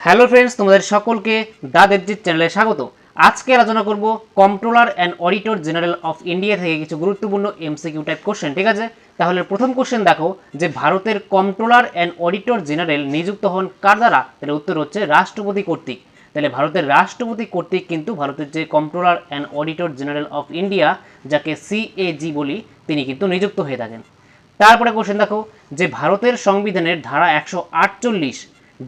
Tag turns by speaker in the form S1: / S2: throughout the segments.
S1: Hello friends, তোমাদের সকলকে দা চ্যানেলে স্বাগত। আজকে আলোচনা করব controller and auditor general of India থেকে কিছু গুরুত্বপূর্ণ এমসিকিউ টাইপ কোশ্চেন, ঠিক আছে? তাহলে প্রথম কোশ্চেন দেখো, যে ভারতের কন্ট্রোলার অ্যান্ড অডিটর জেনারেল নিযুক্ত হন কার দ্বারা? তাহলে উত্তর হচ্ছে রাষ্ট্রপতি কর্তৃক। তাহলে ভারতের রাষ্ট্রপতি কর্তৃক কিন্তু ভারতের যে controller and auditor general of India, যাকে সিএজি বলি, তিনি কিন্তু নিযুক্ত হয়ে থাকেন। তারপরে কোশ্চেন দেখো, যে ভারতের সংবিধানের ধারা একশো আটচল্লিশ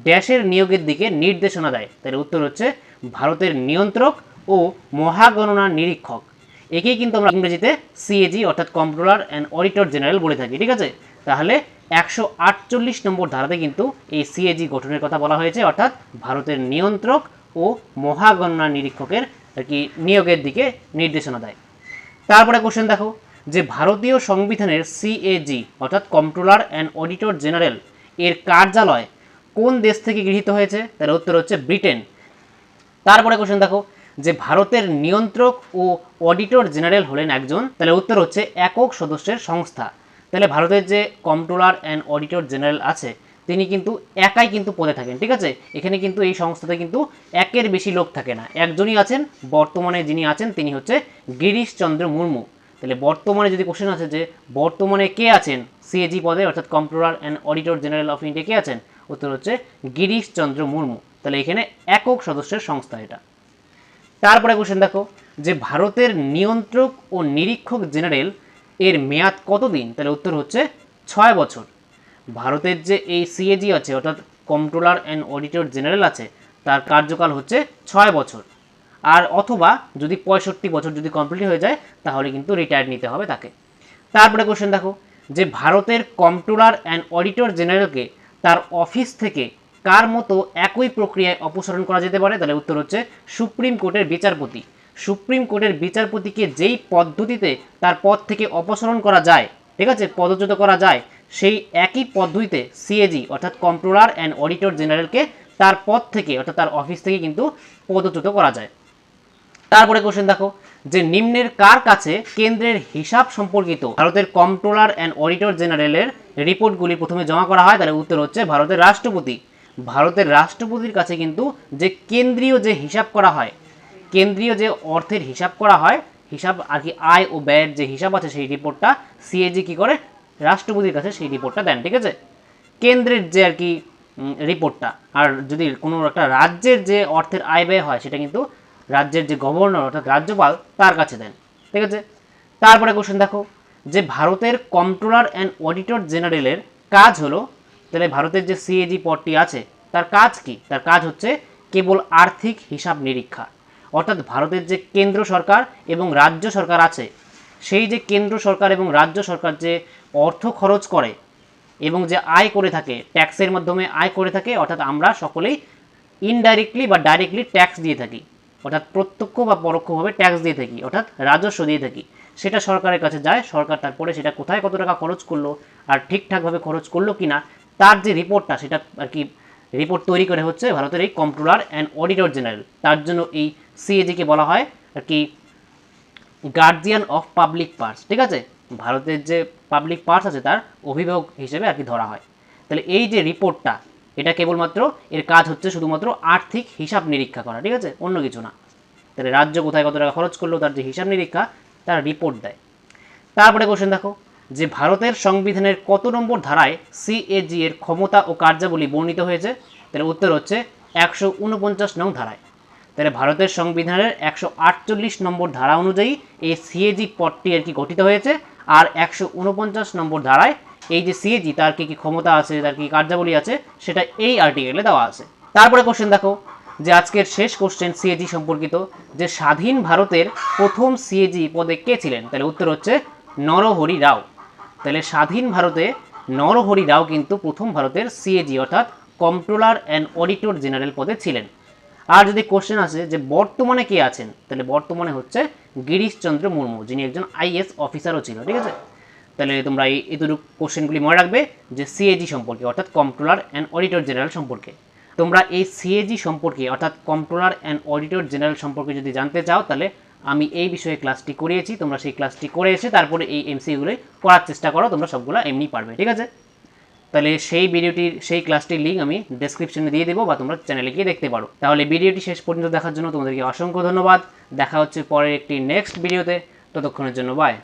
S1: ড্যাশের নিয়োগের দিকে নির্দেশনা দেয়। তাহলে উত্তর হচ্ছে, ভারতের নিয়ন্ত্রক ও মহাগণনা নিরীক্ষক। একেই কিন্তু আমরা ইংরেজিতে সিএজি অর্থাৎ কন্ট্রোলার অ্যান্ড অডিটর জেনারেল বলে থাকি, ঠিক আছে? তাহলে একশো আটচল্লিশ নম্বর ধারাতে কিন্তু এই সিএজি গঠনের কথা বলা হয়েছে, অর্থাৎ ভারতের নিয়ন্ত্রক ও মহাগণনা নিরীক্ষকের আর কি নিয়োগের দিকে নির্দেশনা দেয়। তারপরে কোশ্চেন দেখো, যে ভারতীয় সংবিধানের সিএজি অর্থাৎ কন্ট্রোলার অ্যান্ড অডিটর জেনারেল এর কার্যালয় কোন দেশ থেকে গৃহীত হয়েছে? তার উত্তর হচ্ছে ব্রিটেন। তারপরে কোশ্চেন দেখো, যে ভারতের নিয়ন্ত্রক ও অডিটর জেনারেল হলেন একজন, তাহলে উত্তর হচ্ছে একক সদস্যের সংস্থা। তাহলে ভারতের যে কন্ট্রোলার অ্যান্ড অডিটর জেনারেল আছে, তিনি কিন্তু একাই কিন্তু পদে থাকেন, ঠিক আছে? এখানে কিন্তু এই সংস্থাতে কিন্তু একের বেশি লোক থাকে না। একজনই আছেন, বর্তমানে যিনি আছেন, তিনি হচ্ছে গিরিশ চন্দ্র মুর্মু। তাহলে বর্তমানে যদি কোশ্চেন আছে যে, বর্তমানে কে আছেন? সিএজি পদে, অর্থাৎ controller and auditor general of India কে আছেন? উত্তর হচ্ছে গিরিশ চন্দ্র মুর্মু। তাহলে এখানে একক সদস্যের সংস্থা এটা। তারপরে কোশ্চেন দেখো, যে ভারতের নিয়ন্ত্রক ও নিরীক্ষক জেনারেল এর মেয়াদ কতদিন? তাহলে উত্তর হচ্ছে ছয় বছর। ভারতের যে এই সিএজি আছে, অর্থাৎ কন্ট্রোলার অ্যান্ড অডিটর জেনারেল আছে, তার কার্যকাল হচ্ছে ছয় বছর। আর অথবা যদি পঁয়ষট্টি বছর যদি কমপ্লিট হয়ে যায়, তাহলে কিন্তু রিটায়ার নিতে হবে তাকে। তারপরে কোশ্চেন দেখো, যে ভারতের কন্ট্রোলার অ্যান্ড অডিটর জেনারেলকে তার অফিস থেকে কার মতো একই প্রক্রিয়ায় অপসারণ করা যেতে পারে? তাহলে উত্তর হচ্ছে সুপ্রিম কোর্টের বিচারপতি। সুপ্রিম কোর্টের বিচারপতিকে যেই পদ্ধতিতে তার পদ থেকে অপসারণ করা যায়, ঠিক আছে, পদচ্যুত করা যায়, সেই একই পদ্ধতিতে সিএজি, অর্থাৎ কন্ট্রোলার অ্যান্ড অডিটর জেনারেলকে তার পদ থেকে, অর্থাৎ তার অফিস থেকে কিন্তু পদচ্যুত করা যায়। তারপরে কোশ্চেন দেখো যে নিম্নের কার কাছে কেন্দ্রের হিসাব সম্পর্কিত ভারতের কন্ট্রোলার অ্যান্ড অডিটর জেনারেলের রিপোর্টগুলি প্রথমে জমা করা হয়, তাহলে উত্তর হচ্ছে ভারতের রাষ্ট্রপতি। ভারতের রাষ্ট্রপতির কাছে কিন্তু যে কেন্দ্রীয় যে হিসাব করা হয়, কেন্দ্রীয় যে অর্থের হিসাব করা হয়, হিসাব আর কি আয় ও ব্যয়ের যে হিসাব আছে সেই রিপোর্টটা সিএজি কি করে? রাষ্ট্রপতির কাছে সেই রিপোর্টটা দেন, ঠিক আছে? কেন্দ্রের যে আর কি রিপোর্টটা আর যদি কোনো একটা রাজ্যের যে অর্থের আয় ব্যয় হয়, সেটা কিন্তু রাজ্যের যে গভর্নর অর্থাৎ রাজ্যপাল তার কাছে দেন। ঠিক আছে? তারপরে কোশ্চেন দেখো, যে ভারতের কন্ট্রোলার অ্যান্ড অডিটর জেনারেলের কাজ হলো, তাহলে ভারতের যে সিএজি পদটি আছে, তার কাজ কি? তার কাজ হচ্ছে কেবল আর্থিক হিসাব নিরীক্ষা। অর্থাৎ ভারতের যে কেন্দ্র সরকার এবং রাজ্য সরকার আছে, সেই যে কেন্দ্র সরকার এবং রাজ্য সরকার যে অর্থ খরচ করে এবং যে আয় করে থাকে ট্যাক্সের মাধ্যমে আয় করে থাকে, অর্থাৎ আমরা সকলেই ইনডাইরেক্টলি বা ডাইরেক্টলি ট্যাক্স দিয়ে থাকি। অর্থাৎ প্রত্যক্ষ বা পরোক্ষভাবে ট্যাক্স দিয়ে থাকি, অর্থাৎ রাজস্ব দিয়ে থাকি। সেটা সরকারের কাছে যায়, সরকার তারপরে সেটা কোথায় কত টাকা খরচ করল আর ঠিকঠাকভাবে খরচ করল কি না তার যে রিপোর্টটা সেটা আর কি রিপোর্ট তৈরি করে হচ্ছে ভারতের এই কন্ট্রোলার অ্যান্ড অডিটর জেনারেল তার জন্য এই সিএজিকে বলা হয় আর কি গার্জিয়ান অফ পাবলিক পার্স ঠিক আছে? ভারতের যে পাবলিক পার্স আছে, তার অভিভাবক হিসেবে আর কি ধরা হয়। তাহলে এই যে রিপোর্টটা এটা কেবলমাত্র এর কাজ হচ্ছে শুধুমাত্র আর্থিক হিসাব নিরীক্ষা করা, ঠিক আছে? অন্য কিছু না। তাহলে রাজ্য কোথায় কত টাকা খরচ করল, তার যে হিসাব নিরীক্ষা, তার রিপোর্ট দেয়। তারপরে কোশ্চেন দেখো, যে ভারতের সংবিধানের কত নম্বর ধারায় সিএজি এর ক্ষমতা ও কার্যাবলী বর্ণিত হয়েছে? তাহলে উত্তর হচ্ছে একশো উনপঞ্চাশ নং ধারায়। তাহলে ভারতের সংবিধানের একশো আটচল্লিশ নম্বর ধারা অনুযায়ী এই সিএজি পদটি আর কি গঠিত হয়েছে? আর একশো উনপঞ্চাশ নম্বর ধারায় এই যে সিএজি তার কি কি ক্ষমতা আছে, তার কি কার্যাবলী আছে, সেটা এই আর্টিকেলে দেওয়া আছে। তারপরে কোশ্চেন দেখো, যে আজকের শেষ কোশ্চেন সিএজি সম্পর্কিত, যে স্বাধীন ভারতের প্রথম সিএজি পদে কে ছিলেন? তাহলে উত্তর হচ্ছে নরহরি রাও। তাহলে স্বাধীন ভারতে নরহরি রাও কিন্তু প্রথম ভারতের সিএজি অর্থাৎ কন্ট্রোলার অ্যান্ড অডিটর জেনারেল পদে ছিলেন। আর যদি কোশ্চেন আসে, যে বর্তমানে কে আছেন? তাহলে বর্তমানে হচ্ছে গিরিশচন্দ্র মুর্মু, যিনি একজন আইএস অফিসারও ছিল, ঠিক আছে? তাহলে তোমরা এই এতটুকু কোশ্চেনগুলি মনে রাখবে যে সিএজি সম্পর্কে, অর্থাৎ কন্ট্রোলার অ্যান্ড অডিটর জেনারেল সম্পর্কে। তোমরা এই সিএজি সম্পর্কে, অর্থাৎ কন্ট্রোলার অ্যান্ড অডিটর জেনারেল সম্পর্কে যদি জানতে চাও, তাহলে আমি এই বিষয়ে ক্লাসটি করিয়েছি, তোমরা সেই ক্লাসটি করে এসে তারপরে এই এমসিগুলোই করার চেষ্টা করো, তোমরা সবগুলো এমনি পারবে, ঠিক আছে? তাহলে সেই ভিডিওটির, সেই ক্লাসটির লিঙ্ক আমি ডেসক্রিপশনে দিয়ে দেবো বা তোমরা চ্যানেলে গিয়ে দেখতে পারো। তাহলে ভিডিওটি শেষ পর্যন্ত দেখার জন্য তোমাদেরকে অসংখ্য ধন্যবাদ। দেখা হচ্ছে পরের একটি নেক্সট ভিডিওতে ততক্ষণের জন্য বাই